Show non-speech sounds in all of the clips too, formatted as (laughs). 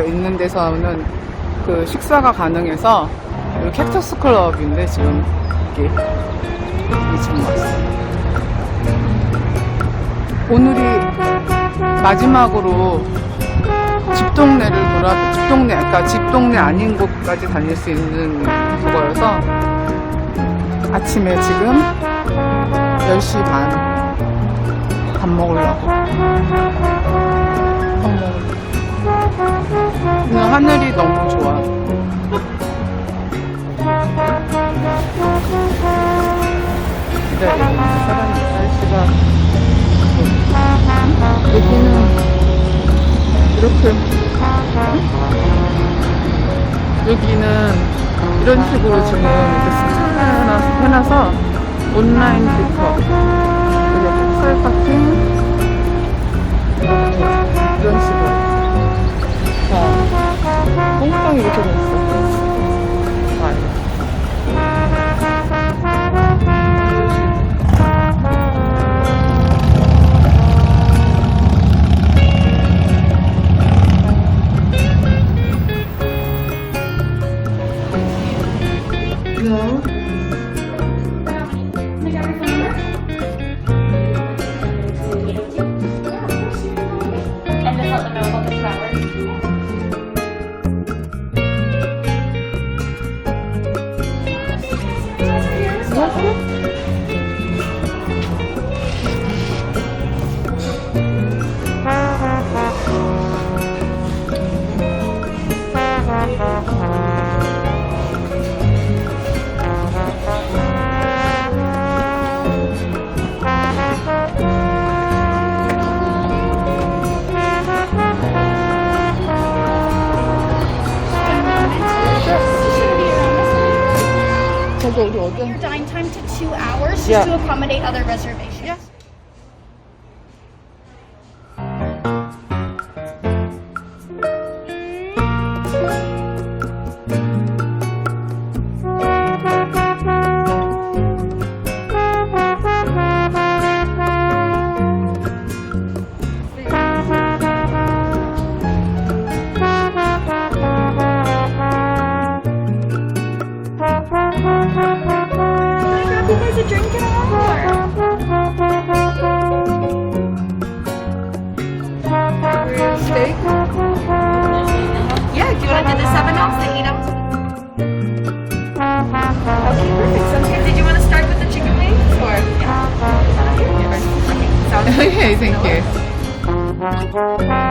있는 데서는 그 식사가 가능해서 여기 캡터스 클럽인데 지금 이게 지금 왔어요. 오늘이 마지막으로 집 동네를 돌아 집 동네 그러니까 집 동네 아닌 곳까지 다닐 수 있는 그거여서 아침에 지금 10시 반 밥 먹으려고 밥 먹으려고 하늘이 너무 좋아. 기다리고 사람이 날씨가 여기는 이렇게. 여기는 이런 식으로 지금 이렇게 해놔서 온라인 픽업 이렇게 셀 파킹 Your dine time to two hours just to accommodate other reservations. (laughs) okay, thank you.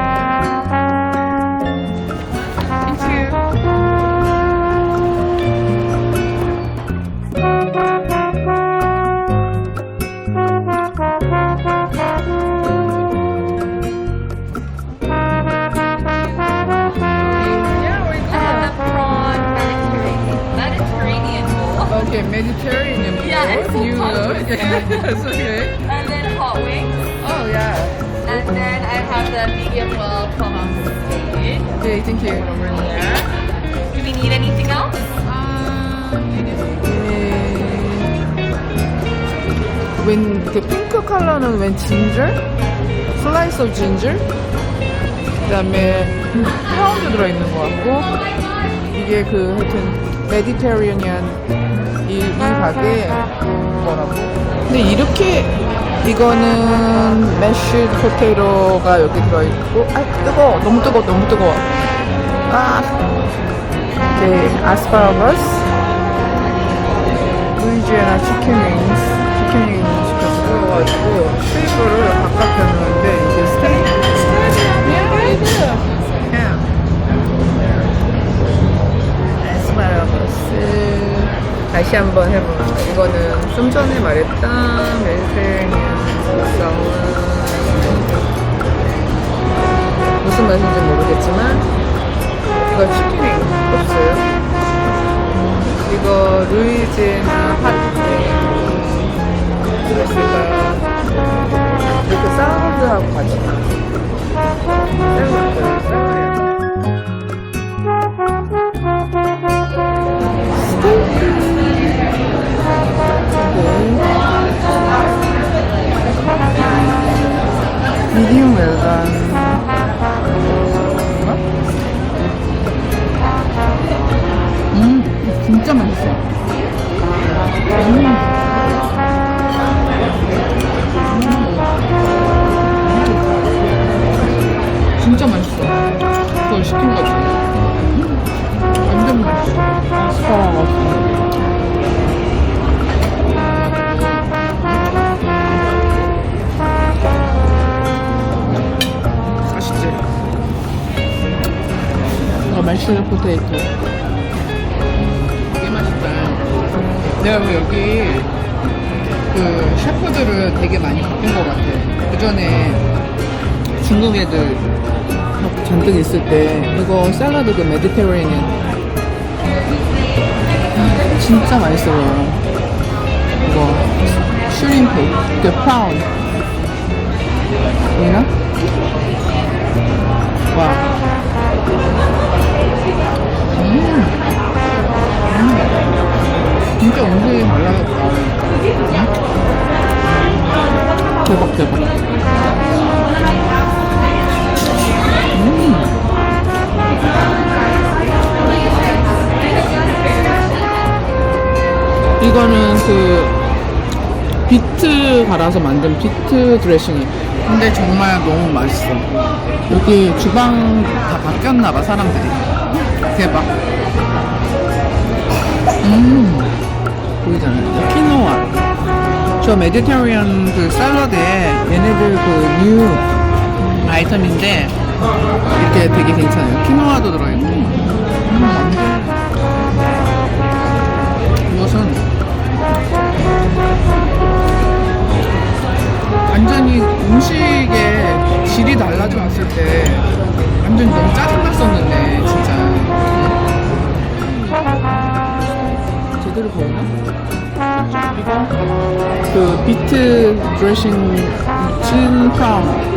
Okay, Mediterranean. Yeah, it's so (laughs) you tongue know. twisting. Yes, okay. And then hot wings. Oh, yeah. And then I have the medium well tomahawk steak Okay, thank you. over there. Do we need anything else? 웬, 그 핑크 컬러는 웬 진저? 슬라이스 오브 진저? 그 다음에 들어있는 것 같고 이게 그 하여튼 메디테리언이한 이, 이 가게 뭐라고? 근데 이렇게 이거는 메쉬 포테이토가 여기 들어있고 아 뜨거워. 너무 뜨거워 너무 뜨거워. 아 네, 아스파라거스 루이지애나 치킨 윙스 치킨 윙스 시켰어요. 가지고 쉐이브를 바깥에 넣는 다시 한번 해봅니다 이거는 좀 전에 말했던 멘세니언 쌀 무슨 맛인지 모르겠지만 이거 치킨 윙 없어요. 이거 루이지나 핫네 그랬을까요? 이렇게 샐러드하고 같이 맛있는 포테이토. 되게 맛있다. 내가 왜 여기 그 셰프들을 되게 많이 바꾼 것 같아. 그 전에 중국 애들 잔뜩 있을 때 이거 샐러드 그 메디테레니언 진짜 맛있어 보여. 이거 슈림프 그 프라운 보이나? 와. 음. 음. 진짜 음식이 달라졌다. 대박 대박. 이거는 그 비트 갈아서 만든 비트 드레싱이. 근데 정말 너무 맛있어. 여기 주방 다 바뀌었나봐 사람들이. 대박. 음 보이잖아요. 키노아. 저 메디테리언 그 샐러드에 얘네들 그 뉴 아이템인데 이렇게 되게 괜찮아요. 키노아도 들어있고. 음. 이것은 완전히 음식의 질이 달라졌을 때 완전 너무 짜증났었는데 그 비트 드레싱 찐 프라운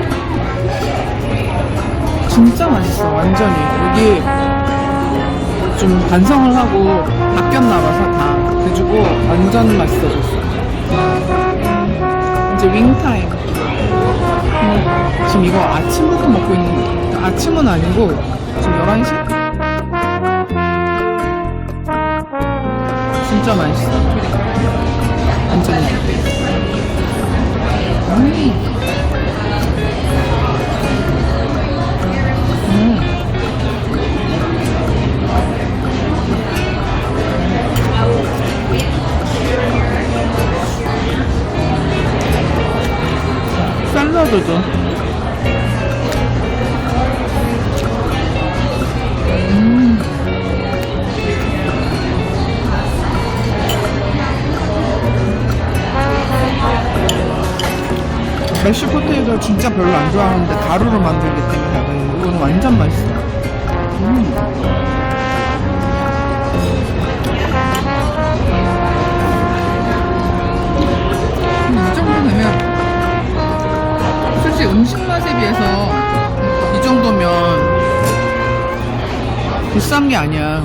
진짜 맛있어 완전히. 여기 좀 반성을 하고 바뀌었나봐서 다 그래가지고 완전 맛있어졌어. 이제 윙타임. 음, 지금 이거 아침부터 먹고 있는 아침은 아니고 지금 11시? 진짜 맛있어 완전 음. 음. 샐러드도 음. 메쉬 포테이토 진짜 별로 안 좋아하는데 가루로 만들기 때문에 이건 완전 맛있어. 음. 음, 이 정도 되면 솔직히 음식 맛에 비해서 이 정도면 비싼 게 아니야.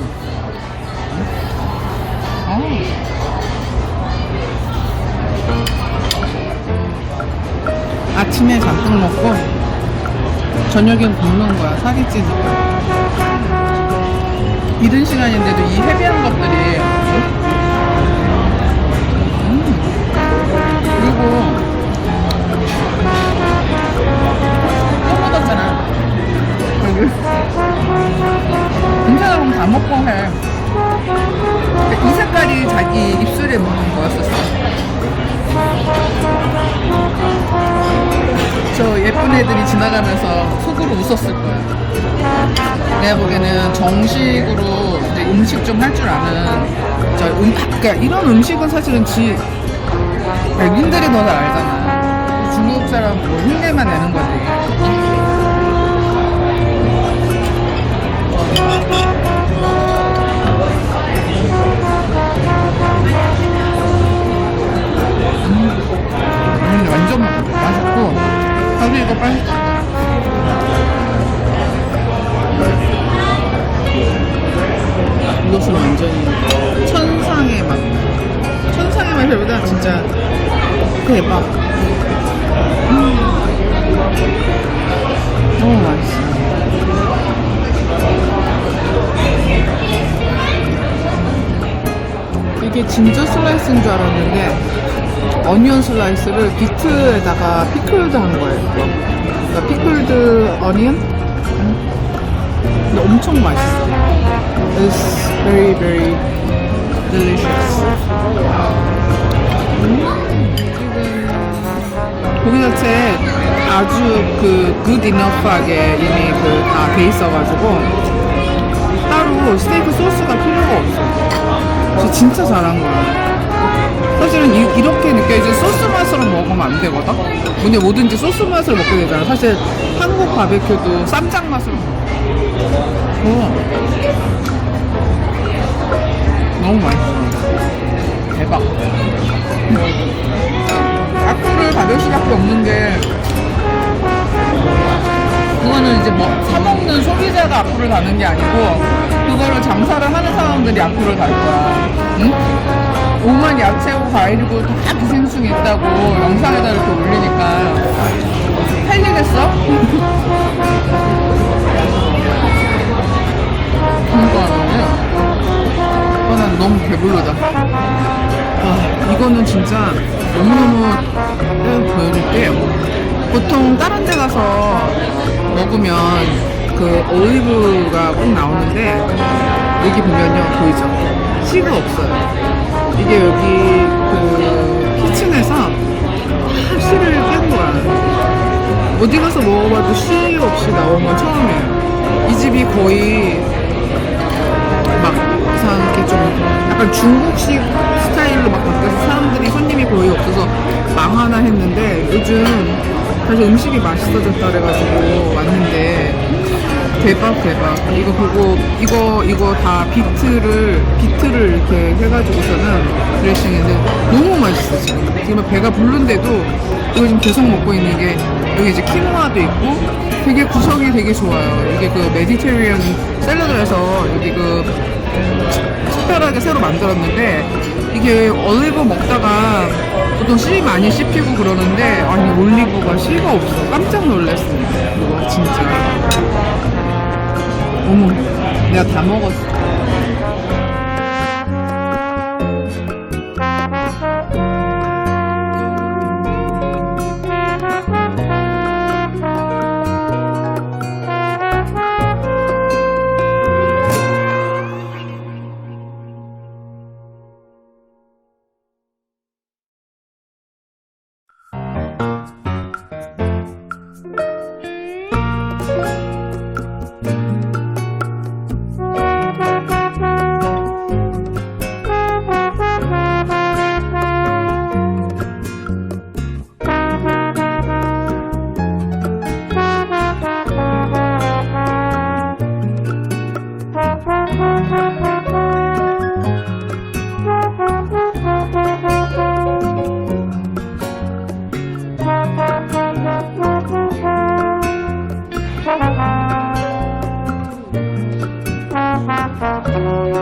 어. 아침에 잔뜩 먹고 저녁엔 굶는 거야. 살이 찌니까. 이른 시간인데도 이 헤비한 것들이 지나가면서 속으로 웃었을 거야. 내가 보기에는 정식으로 음식 좀 할 줄 아는 저 음, 그러니까 이런 음식은 사실은 지 백인들이 더 잘 알잖아. 중국 사람 뭐 흉내만 내는 거지. 음, 완전 맛있고 나도 이거 빨리 이것은 완전히 천상의 맛 천상의 맛이보다 진짜 대박 음. 너무 맛있어 이게 진저 슬라이스인 줄 알았는데 어니언 슬라이스를 비트에다가 피클드 한 거예요. 그러니까 피클드 어니언? 음. 근데 엄청 맛있어. Very very delicious. 음, 고기 자체 아주 그 good enough하게 이미 그 다 돼 있어가지고 따로 스테이크 소스가 필요가 없어. 그래서 진짜 잘한 거야. 사실은 이, 렇게 느껴지는 소스 맛으로 먹으면 안 되거든? 근데 뭐든지 소스 맛으로 먹게 되잖아. 사실 한국 바베큐도 쌈장 맛으로 먹어. 어. 너무 맛있어. 대박. 악플을 받을 수밖에 없는 게 그거는 이제 뭐 사먹는 소비자가 악플을 다는 게 아니고 그거를 장사를 하는 사람들이 악플을 달 거야. 응? 오만 야채고 과일이고 다 기생충이 있다고 영상에다 이렇게 올리니까 팔리겠어? (laughs) 배불러다. 와, 이거는 진짜 너무너무 보여줄게요. 보통 다른 데 가서 먹으면 그 올리브가 꼭 나오는데 여기 보면요 보이죠? 씨가 없어요. 이게 여기 그 키친에서 다 씨를 뺀 거야. 어디 가서 먹어봐도 씨 없이 나온 건 처음이에요. 이 집이 거의 막 이상하게 좀 약간 중국식 스타일로 막 바뀌어서 사람들이 손님이 거의 없어서 망하나 했는데 요즘 사실 음식이 맛있어졌다 그래가지고 왔는데 대박 대박. 이거 보고 이거 이거 다 비트를 비트를 이렇게 해가지고서는 드레싱인데 너무 맛있어 지금 지금 배가 부른데도 이거 지금 계속 먹고 있는 게 여기 이제 키노아도 있고 되게 구성이 되게 좋아요. 이게 그 메디테리언 샐러드에서 여기 그 특별하게 새로 만들었는데 이게 올리브 먹다가 보통 씨 많이 씹히고 그러는데 아니 올리브가 씨가 없어. 깜짝 놀랐습니다. 이거 진짜. 어머 내가 다 먹었어 이